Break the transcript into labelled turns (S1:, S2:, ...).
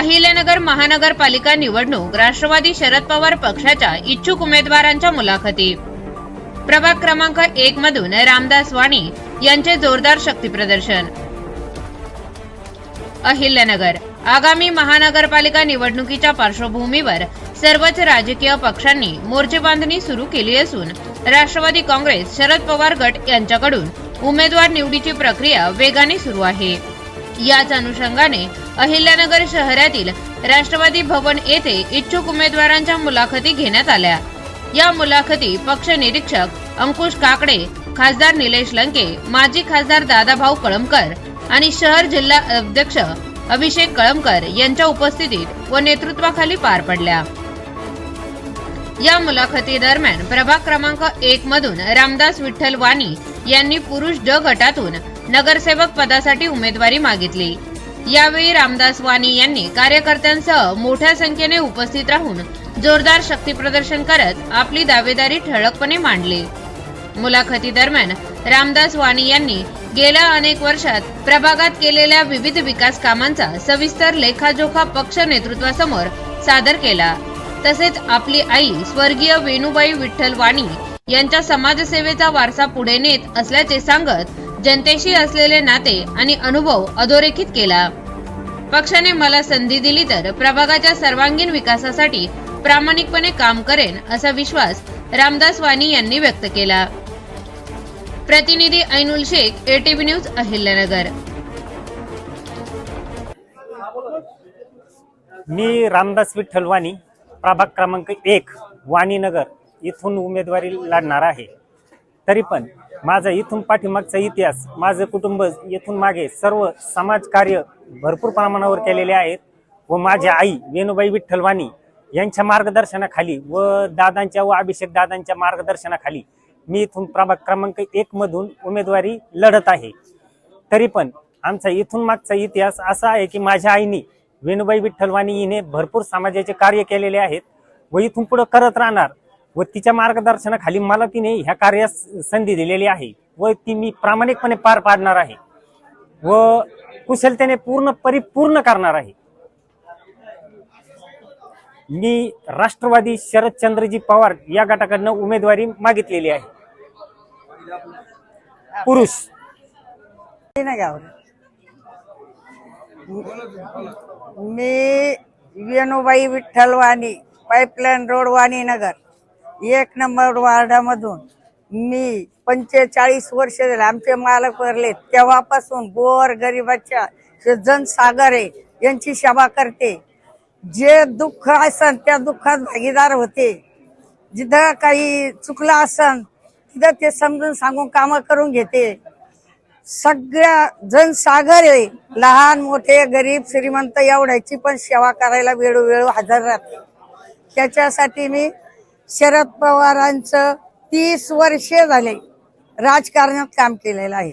S1: अहिल्यानगर महानगरपालिका निवडणूक राष्ट्रवादी शरद पवार पक्षाच्या इच्छुक उमेदवारांच्या मुलाखती. प्रभाग क्रमांक एक मधून रामदास वाणी यांचे जोरदार शक्तीप्रदर्शन अहिल्यानगर आगामी महानगरपालिका निवडणुकीच्या पार्श्वभूमीवर सर्वच राजकीय पक्षांनी मोर्चे बांधणी सुरू केली असून राष्ट्रवादी काँग्रेस शरद पवार गट यांच्याकडून उमेदवार निवडीची प्रक्रिया वेगाने सुरू आहे. याच अनुषंगाने अहिल्यानगर शहरातील राष्ट्रवादी भवन येथे इच्छुक उमेदवारांच्या मुलाखती घेण्यात आल्या. या मुलाखती पक्ष निरीक्षक अंकुश काकडे खासदार निलेश लंके माजी खासदार दादाभाऊ कळमकर आणि शहर जिल्हा अध्यक्ष अभिषेक कळमकर यांच्या उपस्थितीत व नेतृत्वाखाली पार पडल्या. या मुलाखती दरम्यान प्रभाग क्रमांक एक मधून रामदास विठ्ठल वाणी यांनी पुरुष ड गटातून नगरसेवक पदासाठी उमेदवारी मागितली. यावेळी रामदास वाणी यांनी कार्यकर्त्यांसह मोठ्या संख्येने उपस्थित राहून जोरदार शक्ती प्रदर्शन करत आपली दावेदारी ठळकपणे मांडली. मुलाखती दरम्यान रामदास वाणी यांनी गेल्या अनेक वर्षात प्रभागात केलेल्या विविध विकास कामांचा सविस्तर लेखाजोखा पक्ष नेतृत्वासमोर सादर केला. तसेच आपली आई स्वर्गीय वेणुबाई विठ्ठल वाणी यांच्या समाजसेवेचा वारसा पुढे नेत असल्याचे सांगत जनतेशी असलेले नाते आणि अनुभव अधोरेखित केला. पक्षाने मला संधी दिली तर प्रभागाच्या सर्वांगीण विकासासाठी प्रामाणिकपणे काम करेन असा विश्वास रामदास वाणी यांनी व्यक्त केला. प्रतिनिधी ऐनुल शेख एटीव्ही न्यूज अहिल्यानगर.
S2: मी रामदास विठ्ठल वाणी प्रभाग क्रमांक एक वाणीनगर इथून उमेदवारी लढणार आहे. तरी पण माझा इथून पाठीमागचा इतिहास माझं कुटुंब इथून मागे सर्व समाजकार्य भरपूर प्रमाणावर केलेले आहेत व माझ्या आई वेणुबाई विठ्ठलवाणी यांच्या मार्गदर्शनाखाली व दादांच्या व अभिषेक दादांच्या मार्गदर्शनाखाली मी इथून प्रभाग क्रमांक एक मधून उमेदवारी लढत आहे. तरी पण आमचा इथून मागचा इतिहास असा आहे की माझ्या आईने वेणुबाई विठ्ठलवाणी हिने भरपूर समाजाचे कार्य केलेले आहेत व इथून पुढे करत राहणार व तिच्या मार्गदर्शनाखाली मला तिने ह्या कार्यास संधी दिलेली आहे व ती मी प्रामाणिकपणे पार पाडणार आहे व कुशलतेने पूर्ण परिपूर्ण करणार आहे. मी राष्ट्रवादी शरदचंद्रजी पवार या गटाकडनं उमेदवारी मागितलेली आहे. पुरुष.
S3: मी वेणुबाई विठ्ठल वाणी पाईपलाईन रोड वाणी नगर. एक नंबर वार्डामधून मी पंचेचाळीस वर्ष झाले आमचे मालक वरले तेव्हापासून गोर गरिबाच्या जनसागर आहे यांची सेवा करते. जे दुःख असन त्या दुःखात भागीदार होते. जिथं काही चुकलं असन तिथं ते समजून सांगून कामं करून घेते. सगळ्या जनसागर आहे लहान मोठे गरीब श्रीमंत एवढ्याची पण सेवा करायला वेळोवेळ हजर राहते. त्याच्यासाठी मी शरद पवारांचं तीस वर्षे झाले. राजकारणात काम केलेलं आहे.